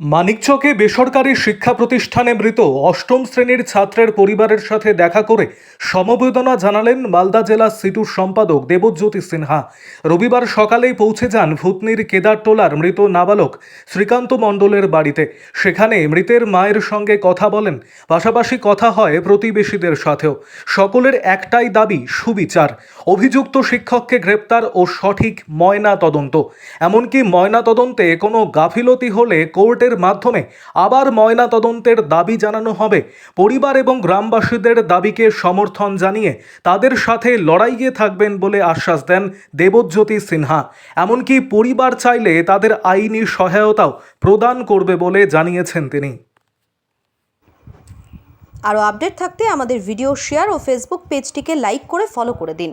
মানিকচকে বেসরকারি শিক্ষা প্রতিষ্ঠানে মৃত অষ্টম শ্রেণির ছাত্রের পরিবারের সাথে দেখা করে সমবেদনা জানালেন মালদা জেলা সিটুর সম্পাদক দেবজ্যোতি সিনহা। রবিবার সকালেই পৌঁছে যান ভূতনির কেদারটোলার মৃত নাবালক শ্রীকান্ত মণ্ডলের বাড়িতে। সেখানে মৃতের মায়ের সঙ্গে কথা বলেন। পাশাপাশি কথা হয় প্রতিবেশীদের সাথেও। সকলের একটাই দাবি, সুবিচার। অভিযুক্ত শিক্ষককে গ্রেপ্তার ও সঠিক ময়না তদন্ত এমনকি ময়না তদন্তে কোনো গাফিলতি হলে কোর্টের মাধ্যমে আবার ময়না তদন্তের দাবি জানানো হবে। পরিবার এবং গ্রামবাসীদের দাবিকে সমর্থন জানিয়ে তাদের সাথে লড়াইয়ে থাকবেন বলে আশ্বাস দেন দেবজ্যোতি সিনহা। এমনকি পরিবার চাইলে তাদের আইনি সহায়তাও প্রদান করবে বলে জানিয়েছেন তিনি। আরও আপডেট থাকতে আমাদের ভিডিও শেয়ার ও ফেসবুক পেজটিকে লাইক করে ফলো করে দিন।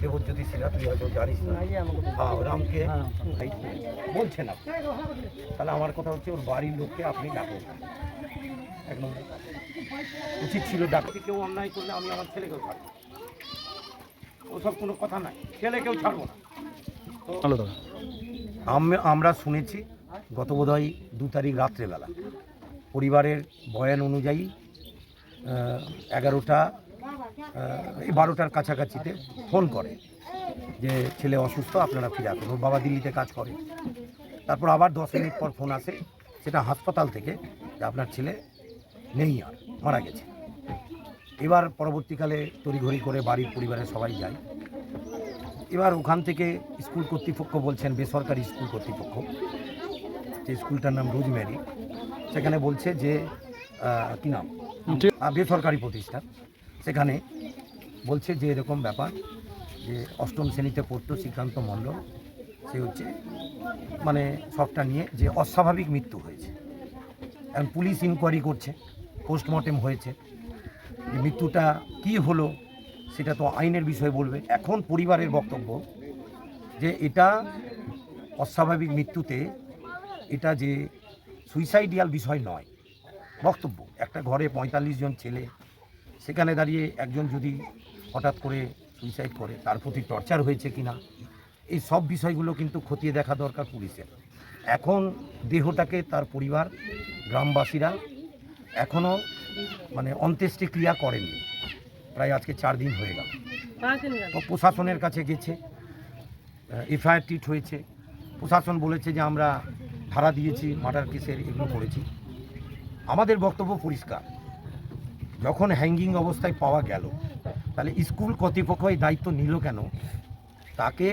দেবজ্যোতি সিনহা তুই হয়তো জানিস না। হ্যাঁ রামকে বলছে না। তাহলে আমার কথা হচ্ছে ওর বাড়ির লোককে আপনি ডাকুন এক নম্বর। উচিত ছিল ডাকতে কেউ অন্যায় করলে আমি আমার ছেলেকেও ছাড়বো। ওসব কোনো কথা নাই ছেলেকেও ছাড়বো না। তো আম- আমরা শুনেছি গত বোধহয় দু তারিখ রাত্রেবেলা পরিবারের বয়ান অনুযায়ী এগারোটা এই বারোটার কাছাকাছিতে ফোন করে যে ছেলে অসুস্থ আপনারা ফিরে আসুন। ওর বাবা দিল্লিতে কাজ করে। তারপর আবার দশ মিনিট পর ফোন আসে সেটা হাসপাতাল থেকে যে আপনার ছেলে নেই আর মারা গেছে। এবার পরবর্তীকালে তড়িঘড়ি করে বাড়ির পরিবারের সবাই যায়। এবার ওখান থেকে স্কুল কর্তৃপক্ষ বলছেন বেসরকারি স্কুল কর্তৃপক্ষ যে স্কুলটার নাম রোজমেরি। সেখানে বলছে যে কি নাম? বেসরকারি প্রতিষ্ঠান। সেখানে বলছে যে এরকম ব্যাপার যে অষ্টম শ্রেণীতে পড়তো শ্রীকান্ত মণ্ডল, সে হচ্ছে মানে সবটা নিয়ে যে অস্বাভাবিক মৃত্যু হয়েছে। এখন পুলিশ ইনকোয়ারি করছে পোস্টমর্টেম হয়েছে। যে মৃত্যুটা কী হলো সেটা তো আইনের বিষয় বলবে। এখন পরিবারের বক্তব্য যে এটা অস্বাভাবিক মৃত্যুতে এটা যে সুইসাইডিয়াল বিষয় নয়। বক্তব্য, একটা ঘরে পঁয়তাল্লিশ জন ছেলে সেখানে দাঁড়িয়ে একজন যদি হঠাৎ করে সুইসাইড করে, তার প্রতি টর্চার হয়েছে কিনা, এই সব বিষয়গুলো কিন্তু খতিয়ে দেখা দরকার পুলিশের। এখন দেহটাকে তার পরিবার, গ্রামবাসীরা এখনও মানে অন্ত্যেষ্টিক্রিয়া করেননি। প্রায় আজকে চার দিন হয়ে গেল। তো প্রশাসনের কাছে গেছে এফআইআর টিট হয়েছে। প্রশাসন বলেছে যে আমরা ভাড়া দিয়েছি, মার্ডার কেসের এগুলো করেছি। আমাদের বক্তব্য পরিষ্কার। যখন হ্যাঙ্গিং অবস্থায় পাওয়া গেল তাহলে স্কুল কর্তৃপক্ষ এই দায়িত্ব নিল কেন? তাকে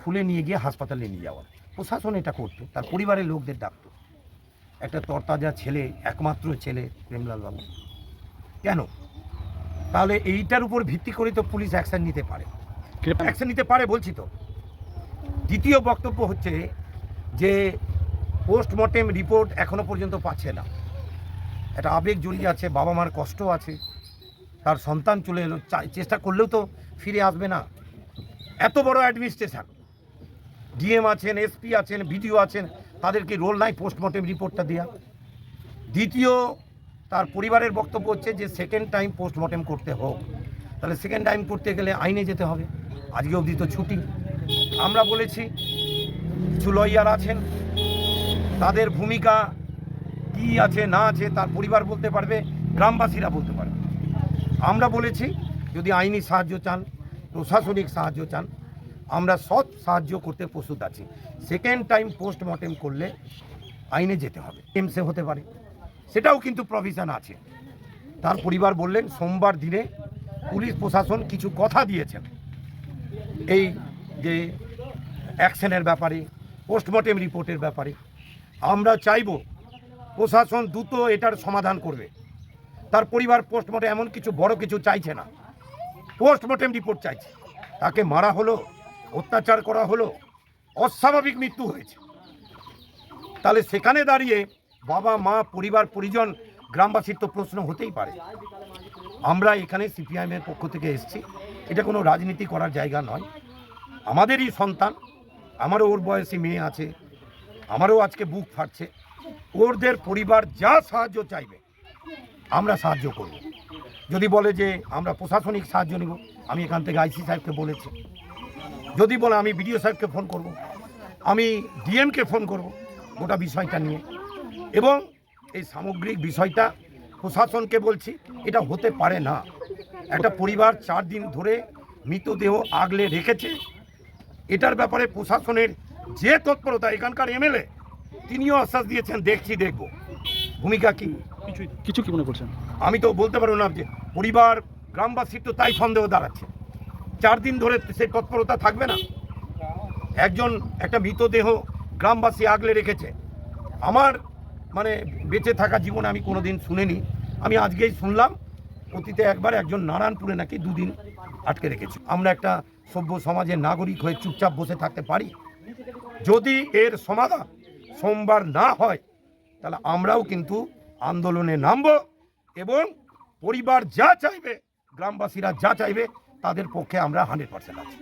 খুলে নিয়ে গিয়ে হাসপাতালে নিয়ে যাওয়া। প্রশাসন এটা করতো তার পরিবারের লোকদের ডাকতো। একটা তরতাজা ছেলে একমাত্র ছেলে প্রেমলাল বাবু। কেন? তাহলে এইটার উপর ভিত্তি করে তো পুলিশ অ্যাকশন নিতে পারে। অ্যাকশন নিতে পারে বলছি তো। দ্বিতীয় বক্তব্য হচ্ছে যে পোস্টমর্টেম রিপোর্ট এখনও পর্যন্ত পাচ্ছে না। একটা আবেগ জড়িয়ে আছে, বাবা মার কষ্ট আছে, তার সন্তান চলে এলো চেষ্টা করলেও তো ফিরে আসবে না। এত বড় অ্যাডমিনিস্ট্রেশন ডিএম আছেন, এসপি আছেন, বিডিও আছেন, তাদেরকে রোল নাই পোস্টমর্টেম রিপোর্টটা দেওয়া দ্বিতীয়, তার পরিবারের বক্তব্য হচ্ছে যে সেকেন্ড টাইম পোস্টমর্টেম করতে হোক। তাহলে সেকেন্ড টাইম করতে গেলে আইনে যেতে হবে। আজকে অবধি তো ছুটি। আমরা বলেছি, কিছু লয়ার আছেন, তাদের ভূমিকা কি আছে, না আছে, তার পরিবার বলতে পারবে, গ্রামবাসীরা বলতে পারবে। আমরা বলেছি, যদি আইনি সাহায্য চান, প্রশাসনিক সাহায্য চান, আমরা সৎ সাহায্য করতে প্রস্তুত আছি। সেকেন্ড টাইম পোস্টমর্টেম করলে আইনে যেতে হবে এমসে হতে পারে। সেটাও কিন্তু প্রভিশন আছে। তার পরিবার বললেন, সোমবার দিনে পুলিশ প্রশাসন কিছু কথা দিয়েছেন। এই যে অ্যাকশনের ব্যাপারে পোস্টমর্টেম রিপোর্টের ব্যাপারে। আমরা চাইব প্রশাসন দ্রুত এটার সমাধান করবে। তার পরিবার পোস্টমর্টেম এমন কিছু, বড় কিছু চাইছে না। পোস্টমর্টেম রিপোর্ট চাইছে। তাকে মারা হলো, অত্যাচার করা হলো, অস্বাভাবিক মৃত্যু হয়েছে। তাহলে সেখানে দাঁড়িয়ে বাবা, মা, পরিবার, পরিজন, গ্রামবাসীর তো প্রশ্ন হতেই পারে। আমরা এখানে সিপিআইএমের পক্ষ থেকে এসেছি। এটা কোনো রাজনীতি করার জায়গা নয়। আমাদেরই সন্তান। আমারও ওর বয়সী মেয়ে আছে। আমারও আজকে বুক ফাটছে। ওরদের পরিবার যা সাহায্য চাইবে, আমরা সাহায্য করব। যদি বলে যে আমরা প্রশাসনিক সাহায্য নিব, আমি এখান থেকে আইসি সাহেবকে বলেছি। যদি বলে আমি বিডিও সাহেবকে ফোন করব, আমি ডিএমকে ফোন করব গোটা বিষয়টা নিয়ে। এবং এই সামগ্রিক বিষয়টা প্রশাসনকে বলছি, এটা হতে পারে না। একটা পরিবার চার দিন ধরে মৃতদেহ আগলে রেখেছে। এটার ব্যাপারে প্রশাসনের যে তৎপরতা, এখানকার এমএলএ তিনিও আশ্বাস দিয়েছেন দেখছি দেখব। ভূমিকা কি? কিছু কিছু কি মনে করছেন? আমি তো বলতে পারব না যে পরিবার গ্রামবাসীর তো তাই সন্দেহ দাঁড়াচ্ছে। চার দিন ধরে সেই তৎপরতা থাকবে না? একজন একটা মৃতদেহ গ্রামবাসী আগলে রেখেছে। আমার মানে বেঁচে থাকা জীবনে আমি কোনোদিন শুনিনি। আমি আজকেই শুনলাম অতীতে একবার একজন নারায়ণপুরে নাকি দুদিন আটকে রেখেছে। আমরা একটা সভ্য সমাজের নাগরিক হয়ে চুপচাপ বসে থাকতে পারি? যদি এর সমাধান সোমবার না হয়, তাহলে আমরাও কিন্তু আন্দোলনে নামব এবং পরিবার যা চাইবে, গ্রামবাসীরা যা চাইবে, তাদের পক্ষে আমরা হান্ড্রেড পার্সেন্ট আছি।